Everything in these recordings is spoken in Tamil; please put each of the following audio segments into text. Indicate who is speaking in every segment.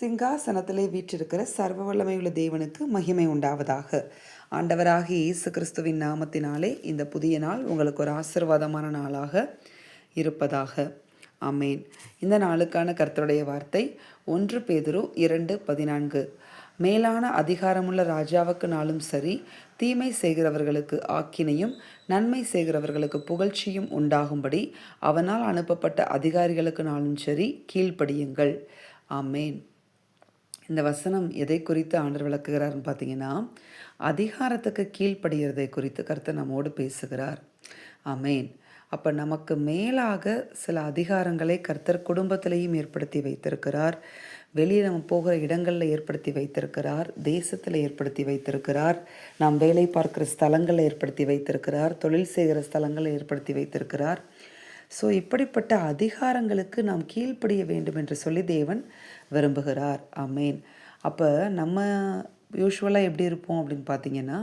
Speaker 1: சிங்காசனத்திலே வீற்றிருக்கிற சர்வ வல்லமையுள்ள தேவனுக்கு மகிமை உண்டாவதாக. ஆண்டவராக இயேசு கிறிஸ்துவின் நாமத்தினாலே இந்த புதிய நாள் உங்களுக்கு ஒரு ஆசிர்வாதமான நாளாக இருப்பதாக. அமேன் இந்த நாளுக்கான கர்த்தருடைய வார்த்தை ஒன்று பேதுரு இரண்டு பதினான்கு. மேலான அதிகாரமுள்ள ராஜாவுக்கு நாளும் சரி தீமை செய்கிறவர்களுக்கு ஆக்கினையும் நன்மை செய்கிறவர்களுக்கு புகழ்ச்சியும் உண்டாகும்படி அவனால் அனுப்பப்பட்ட அதிகாரிகளுக்கு நாளும் சரி கீழ்ப்படியுங்கள். ஆமேன். இந்த வசனம் எதை குறித்து ஆண்டர் விளக்குகிறார்னு பார்த்தீங்கன்னா அதிகாரத்துக்கு கீழ்ப்படுகிறதை குறித்து கருத்து நம்மோடு பேசுகிறார். அமேன் அப்போ நமக்கு மேலாக சில அதிகாரங்களை கர்த்தர் குடும்பத்திலையும் ஏற்படுத்தி வைத்திருக்கிறார். வெளியே நம்ம போகிற இடங்களில் ஏற்படுத்தி வைத்திருக்கிறார். தேசத்தில் ஏற்படுத்தி வைத்திருக்கிறார். நாம் வேலை பார்க்குற ஸ்தலங்களை ஏற்படுத்தி வைத்திருக்கிறார். தொழில் செய்கிற ஸ்தலங்களை ஏற்படுத்தி வைத்திருக்கிறார். ஸோ இப்படிப்பட்ட அதிகாரங்களுக்கு நாம் கீழ்ப்படிய வேண்டும் என்று சொல்லி தேவன் விரும்புகிறார். அமேன் அப்போ நம்ம யூஸ்வலாக எப்படி இருப்போம் அப்படின்னு பார்த்தீங்கன்னா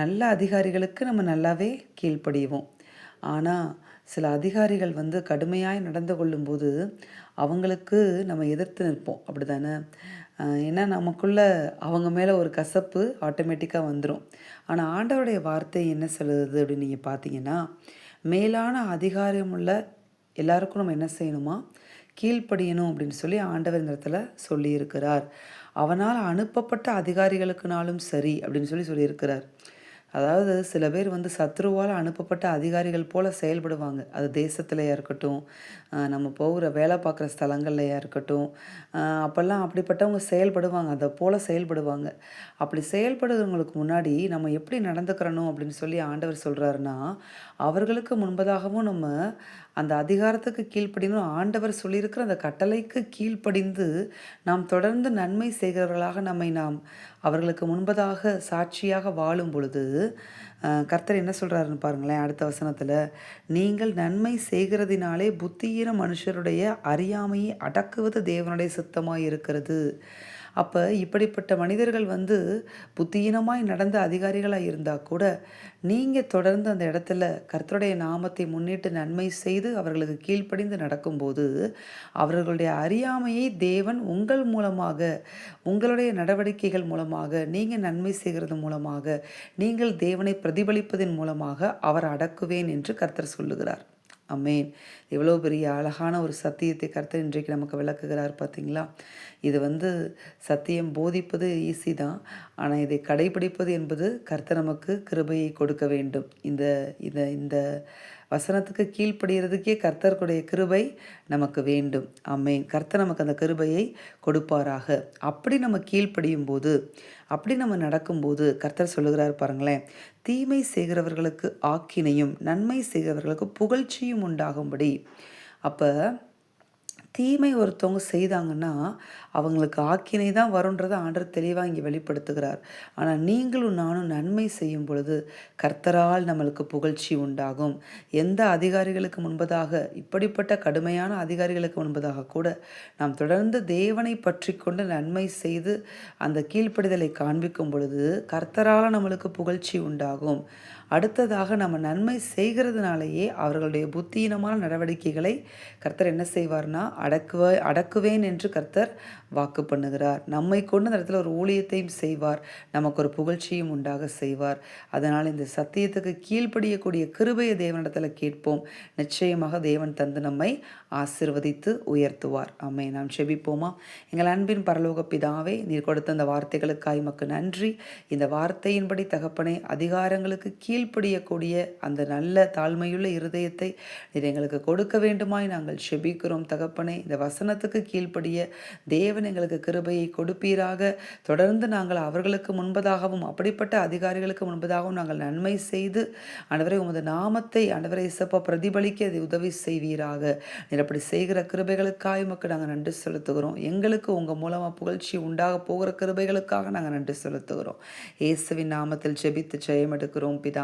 Speaker 1: நல்ல அதிகாரிகளுக்கு நம்ம நல்லாவே கீழ்ப்படிவோம். ஆனால் சில அதிகாரிகள் வந்து கடுமையாய் நடந்து கொள்ளும்போது அவங்களுக்கு நம்ம எதிர்த்து நிற்போம். அப்படி தானே ஏன்னா நமக்குள்ளே அவங்க மேலே ஒரு கசப்பு ஆட்டோமேட்டிக்காக வந்துடும் ஆனால் ஆண்டவருடைய வார்த்தை என்ன சொல்லுது அப்படின்னு நீங்கள் பார்த்தீங்கன்னா மேலான அதிகாரமுள்ள எல்லாருக்கும் நம்ம என்ன செய்யணுமா? கீழ்ப்படியணும் அப்படின்னு சொல்லி ஆண்டவர் இந்த இடத்துல சொல்லியிருக்கிறார். அவனால் அனுப்பப்பட்ட அதிகாரிகளுக்குனாலும் சரி அப்படின்னு சொல்லி சொல்லியிருக்கிறார். அதாவது சில பேர் வந்து சத்ருவால் அனுப்பப்பட்ட அதிகாரிகள் போல் செயல்படுவாங்க. அது தேசத்துலையாக இருக்கட்டும் நம்ம போகிற வேலை பார்க்குற ஸ்தலங்கள்லையா இருக்கட்டும் அப்போல்லாம் அப்படிப்பட்டவங்க செயல்படுவாங்க. அதை போல் செயல்படுவாங்க. அப்படி செயல்படுறவங்களுக்கு முன்னாடி நம்ம எப்படி நடந்துக்கிறணும் அப்படின்னு சொல்லி ஆண்டவர் சொல்கிறாருன்னா அவர்களுக்கு முன்பதாகவும் நம்ம அந்த அதிகாரத்துக்கு கீழ்ப்படினும் ஆண்டவர் சொல்லியிருக்கிற அந்த கட்டளைக்கு கீழ்ப்படிந்து நாம் தொடர்ந்து நன்மை செய்கிறவர்களாக நம்மை நாம் அவர்களுக்கு முன்பதாக சாட்சியாக வாழும் பொழுது கர்த்தர் என்ன சொல்கிறாருன்னு பாருங்களேன் அடுத்த வசனத்தில் நீங்கள் நன்மை செய்கிறதினாலே புத்தியின மனுஷருடைய அறியாமையை அடக்குவது தேவனுடைய சுத்தமாக இருக்கிறது அப்போ இப்படிப்பட்ட மனிதர்கள் வந்து புத்தியீனமாய் நடந்த அதிகாரிகளாக இருந்தால் கூட நீங்கள் தொடர்ந்து அந்த இடத்துல கர்த்தருடைய நாமத்தை முன்னிட்டு நன்மை செய்து அவர்களுக்கு கீழ்ப்படிந்து நடக்கும்போது அவர்களுடைய அறியாமையை தேவன் உங்கள் மூலமாக உங்களுடைய நடவடிக்கைகள் மூலமாக நீங்கள் நன்மை செய்கிறது மூலமாக நீங்கள் தேவனை பிரதிபலிப்பதன் மூலமாக அவர் அடக்குவேன் என்று கர்த்தர் சொல்லுகிறார். அமேன் எவ்வளோ பெரிய அழகான ஒரு சத்தியத்தை கருத்து இன்றைக்கு நமக்கு விளக்குகிறார் பார்த்தீங்களா? இது வந்து சத்தியம் போதிப்பது ஈஸி தான். ஆனால் இதை கடைபிடிப்பது என்பது கர்த்தர் நமக்கு கிருபையை கொடுக்க வேண்டும். இந்த இந்த இந்த வசனத்துக்கு கீழ்ப்படுகிறதுக்கே கர்த்தருக்குடைய கிருபை நமக்கு வேண்டும். அம்மேன் கர்த்தர் நமக்கு அந்த கிருபையை கொடுப்பாராக. அப்படி நம்ம கீழ்ப்படியும் போது அப்படி நம்ம நடக்கும்போது கர்த்தர் சொல்லுகிறார் பாருங்களேன் தீமை செய்கிறவர்களுக்கு ஆக்கினையும் நன்மை செய்கிறவர்களுக்கு புகழ்ச்சியும் உண்டாகும்படி. அப்போ தீமை ஒருத்தவங்க செய்தாங்கன்னா அவங்களுக்கு ஆக்கினை தான் வருன்றதை ஆண்டர் தெளிவாக இங்கே வெளிப்படுத்துகிறார். ஆனால் நீங்களும் நானும் நன்மை செய்யும் பொழுது கர்த்தரால் நம்மளுக்கு புகழ்ச்சி உண்டாகும். எந்த அதிகாரிகளுக்கு முன்பதாக இப்படிப்பட்ட கடுமையான அதிகாரிகளுக்கு முன்பதாக கூட நாம் தொடர்ந்து தேவனை பற்றி கொண்டு நன்மை செய்து அந்த கீழ்ப்படிதலை காண்பிக்கும் பொழுது கர்த்தரால் நம்மளுக்கு புகழ்ச்சி உண்டாகும். அடுத்ததாக நம்ம நன்மை செய்கிறதுனாலேயே அவர்களுடைய புத்தீனமான நடவடிக்கைகளை கர்த்தர் என்ன செய்வார்னா அடக்குவ அடக்குவேன் என்று கர்த்தர் வாக்கு பண்ணுகிறார். நம்மை கொண்டு அந்த இடத்துல ஒரு ஊழியத்தையும் செய்வார். நமக்கு ஒரு புகழ்ச்சியும் உண்டாக செய்வார். அதனால் இந்த சத்தியத்துக்கு கீழ்ப்படியக்கூடிய கிருபையை தேவனிடத்தில் கேட்போம். நிச்சயமாக தேவன் தந்து நம்மை ஆசிர்வதித்து உயர்த்துவார். அம்மை நாம் செபிப்போமா எங்கள் அன்பின் பரலோக பிதாவே நீர் கொடுத்த அந்த வார்த்தைகளுக்காய் மக்கு நன்றி. இந்த வார்த்தையின்படி தகப்பனை அதிகாரங்களுக்கு கீழ் கீழ்ப்படியக்கூடிய அந்த நல்ல தாழ்மையுள்ள இருதயத்தை நீர் எங்களுக்கு கொடுக்க வேண்டுமாய் நாங்கள் செபிக்கிறோம் தகப்பனே. இந்த வசனத்துக்கு கீழ்ப்படிய தேவன் எங்களுக்கு கிருபையை கொடுப்பீராக. தொடர்ந்து நாங்கள் அவர்களுக்கு முன்பதாகவும் அப்படிப்பட்ட அதிகாரிகளுக்கு முன்பதாகவும் நாங்கள் நன்மை செய்து ஆண்டவரை உமது நாமத்தை ஆண்டவரை இசப்பா பிரதிபலிக்க அதை உதவி செய்வீராக. நீர் அப்படி செய்கிற கிருபைகளுக்காக உமக்கு நாங்கள் நன்றி செலுத்துகிறோம். எங்களுக்கு உங்கள் மூலமாக புகழ்ச்சி உண்டாக போகிற கிருபைகளுக்காக நாங்கள் நன்றி செலுத்துகிறோம். இயேசுவின் நாமத்தில் ஜெபித்து ஜெயம் எடுக்கிறோம்